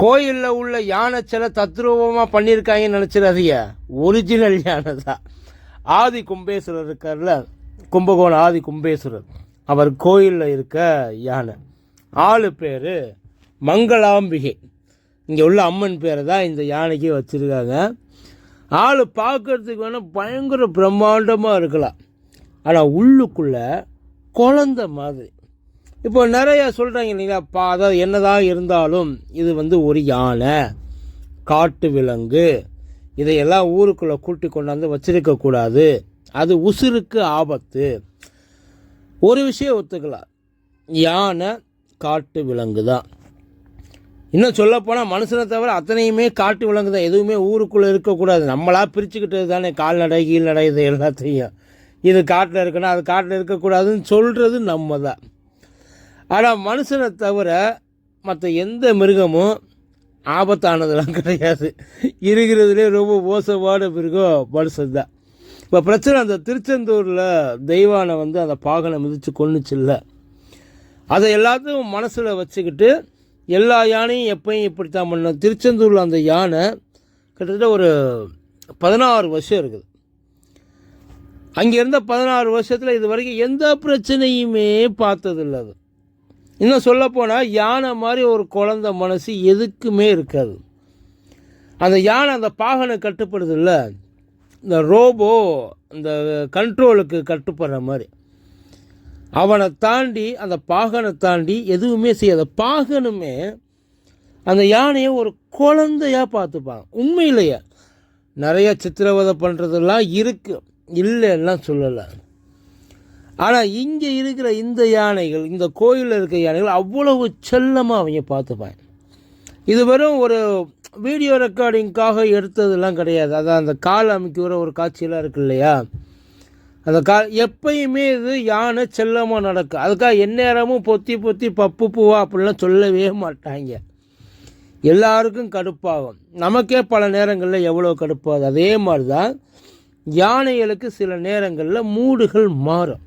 கோயிலில் உள்ள யானை சிலை தத்ரூபமாக பண்ணியிருக்காங்கன்னு நினச்சிடாதீங்க. ஒரிஜினல் யானை தான். ஆதி கும்பேஸ்வரர் இருக்கார்ல கும்பகோணம் ஆதி கும்பேஸ்வரர். அவர் கோயிலில் இருக்க யானை. ஆளு பேர் மங்களாம்பிகை. இங்கே உள்ள அம்மன் பேரை தான் இந்த யானைக்கு வச்சுருக்காங்க. ஆள் பார்க்குறதுக்கு வேணால் பயங்கர பிரம்மாண்டமாக இருக்கலாம். ஆனால் உள்ளுக்குள்ளே குழந்த மாதிரி. இப்போ நிறையா சொல்கிறாங்க இல்லைங்களா? பா அதாவது என்னதான் இருந்தாலும் இது வந்து ஒரு யானை காட்டு விலங்கு இதையெல்லாம் ஊருக்குள்ளே கூட்டி கொண்டாந்து வச்சிருக்கக்கூடாது அது உசுருக்கு ஆபத்து. ஒரு விஷயம் ஒத்துக்கலாம். யானை காட்டு விலங்கு தான். இன்னும் சொல்லப்போனால் மனுஷனை தவிர அத்தனையுமே காட்டு விலங்கு தான். எதுவுமே ஊருக்குள்ளே இருக்கக்கூடாது நம்மளாக பிரிச்சுக்கிட்டது தானே. கால்நடை கீழ்நடை இது எல்லாத்தையும். இது காட்டில் இருக்கணும் அது காட்டில் இருக்கக்கூடாதுன்னு சொல்கிறது நம்ம தான். ஆனால் மனுஷனை தவிர மற்ற எந்த மிருகமும் ஆபத்தானதெல்லாம் கிடையாது. இருக்கிறதுலே ரொம்ப மோசமான மிருகம் மனுஷன் தான். இப்போ பிரச்சனை அந்த திருச்செந்தூரில் தெய்வானை வந்து அந்த பாகனை மிதித்து கொன்னுச்சுல்ல. அதை எல்லாத்தையும் மனசில் வச்சுக்கிட்டு எல்லா யானையும் எப்பயும் இப்படித்தான் பண்ணணும். திருச்செந்தூரில் அந்த யானை கிட்டத்தட்ட ஒரு பதினாறு வருஷம் இருக்குது. அங்கே இருந்த பதினாறு வருஷத்தில் இது வரைக்கும் எந்த பிரச்சனையுமே பார்த்ததில்ல அது. இன்னும் சொல்லப்போனால் யானை மாதிரி ஒரு குழந்த மனசு எதுக்குமே இருக்காது. அந்த யானை அந்த பாகனை கட்டுப்படுது இல்லை இந்த ரோபோ இந்த கண்ட்ரோலுக்கு கட்டுப்படுற மாதிரி. அவனை தாண்டி அந்த பாகனை தாண்டி எதுவுமே செய்யாத பாகனுமே அந்த யானையை ஒரு குழந்தையாக பார்த்துப்பாங்க உண்மையிலேயே நிறைய சித்திரவதை பண்ணுறதெல்லாம் இருக்குது இல்லைன்னா சொல்லலை. ஆனால் இங்கே இருக்கிற இந்த யானைகள் இந்த கோயிலில் இருக்கிற யானைகள் அவ்வளவு செல்லமாக அவங்க பார்த்துப்பாங்க. இது வெறும் ஒரு வீடியோ ரெக்கார்டிங்காக எடுத்ததெல்லாம் கிடையாது. அதான் அந்த கால் அமைக்கிற ஒரு காட்சியெல்லாம் இருக்கு இல்லையா? அந்த கா எப்பயுமே இது யானை செல்லமாக நடக்கும். அதுக்காக எந்நேரமும் பொத்தி பொத்தி பப்பு பூவா அப்படிலாம் சொல்லவே மாட்டாங்க. எல்லாருக்கும் கடுப்பாகும். நமக்கே பல நேரங்களில் எவ்வளோ கடுப்பாகுது அதே மாதிரி தான் யானைகளுக்கு சில நேரங்களில் மூடுகள் மாறும்.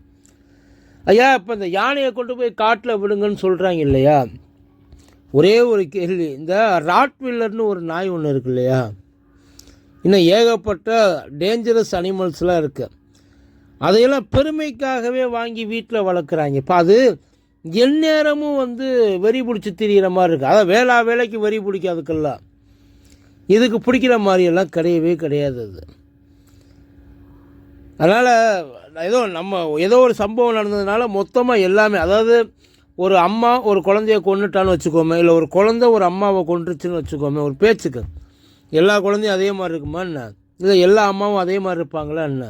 ஐயா இப்போ இந்த யானையை கொண்டு போய் காட்டில் விடுங்கன்னு சொல்கிறாங்க இல்லையா? ஒரே ஒரு கேள்வி. இந்த ராட்வில்லர்னு ஒரு நாய் ஒன்று இருக்கு இல்லையா? இன்னும் ஏகப்பட்ட டேஞ்சரஸ் அனிமல்ஸ்லாம் இருக்குது அதையெல்லாம் பெருமைக்காகவே வாங்கி வீட்டில் வளர்க்குறாங்க. இப்போ அது எந்நேரமும் வந்து வெறி பிடிச்சி திரியிற மாதிரி இருக்குது அதான் வேளா வேலைக்கு வெறி பிடிக்காதுக்கெல்லாம். இதுக்கு பிடிக்கிற மாதிரியெல்லாம் கிடையவே கிடையாது அது. அதனால் ஏதோ நம்ம ஏதோ ஒரு சம்பவம் நடந்ததுனால மொத்தமாக எல்லாமே அதாவது ஒரு அம்மா ஒரு குழந்தைய கொண்டுட்டான்னு வச்சுக்கோமே இல்லை ஒரு குழந்தை ஒரு அம்மாவை கொண்டுருச்சுன்னு வச்சுக்கோமே ஒரு பேச்சுக்கு. எல்லா குழந்தையும் அதே மாதிரி இருக்குமா என்ன? இல்லை எல்லா அம்மாவும் அதே மாதிரி இருப்பாங்களா என்ன?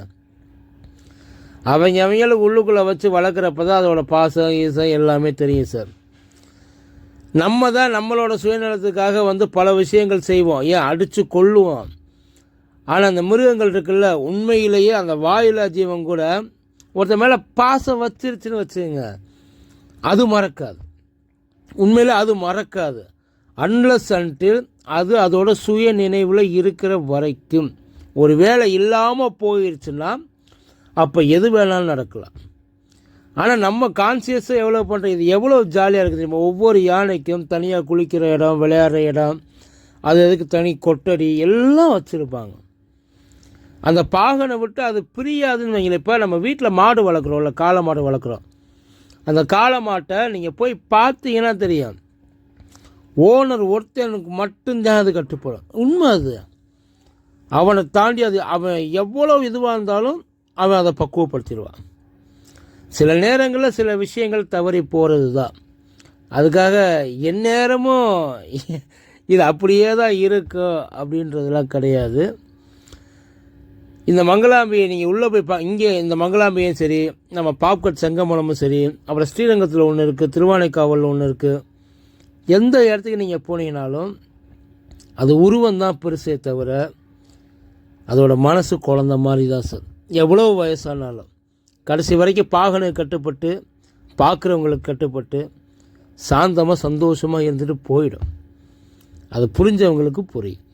அவங்க அவங்களுக்கு உள்ளுக்குள்ளே வச்சு வளர்க்குறப்ப தான் அதோட பாசம் ஈசம் எல்லாமே தெரியும் சார் நம்ம தான் நம்மளோட சுயநலத்துக்காக வந்து பல விஷயங்கள் செய்வோம். ஏன்? அடித்து கொள்ளுவோம் ஆனால் அந்த மிருகங்கள் இருக்குல்ல உண்மையிலேயே அந்த வாயிலா ஜீவன் கூட ஒருத்த மேலே பாசம் வச்சிருச்சுன்னு வச்சுங்க அது மறக்காது. உண்மையில் அது மறக்காது. அன்லஸ் அன்டில் அது அதோட சுய நினைவில் இருக்கிற வரைக்கும். ஒரு வேலை இல்லாமல் போயிடுச்சுன்னா அப்போ எது வேணாலும் நடக்கலாம். ஆனால் நம்ம கான்சியஸாக எவ்வளோ பண்ணுறோம் இது எவ்வளோ ஜாலியாக இருக்குது தெரியுமா? ஒவ்வொரு யானைக்கும் தனியாக குளிக்கிற இடம் விளையாடுற இடம் அது எதுக்கு? தனி கொட்டடி எல்லாம் வச்சுருப்பாங்க. அந்த பாகனை விட்டு அது பிரியாதுன்னு வைங்களேன். இப்போ நம்ம வீட்டில் மாடு வளர்க்குறோம்ல காளை மாடு வளர்க்குறோம். அந்த காளை மாட்டை நீங்கள் போய் பார்த்தீங்கன்னா தெரியும். ஓனர் ஒருத்தனுக்கு மட்டும்தான் அது கட்டுப்படும். உண்மை அது. அவனை தாண்டி அது அவன் எவ்வளோ இதுவாக இருந்தாலும் அவன் அதை பக்குவப்படுத்திடுவான். சில நேரங்களில் சில விஷயங்கள் தவறி போகிறது தான் அதுக்காக எந்நேரமும் இது அப்படியே தான் இருக்கும் அப்படின்றதெல்லாம் கிடையாது. இந்த மங்களாம்பியை நீங்கள் உள்ளே போய் பா இங்கே இந்த மங்களாம்பியும் சரி நம்ம பாப்கட் செங்கமலமும் சரி அப்புறம் ஸ்ரீரங்கத்தில் ஒன்று இருக்குது திருவானைக்காவலில் ஒன்று இருக்குது எந்த இடத்துக்கு நீங்கள் போனீங்கனாலும் அது உருவம் தான் பெருசே தவிர அதோட மனசு குழந்த மாதிரி தான் சார். எவ்வளோ வயசானாலும். கடைசி வரைக்கும் பாகனுக்கு கட்டுப்பட்டு பார்க்குறவங்களுக்கு கட்டுப்பட்டு சாந்தமாக சந்தோஷமாக இருந்துட்டு போயிடும். அது புரிஞ்சவங்களுக்கு புரியும்.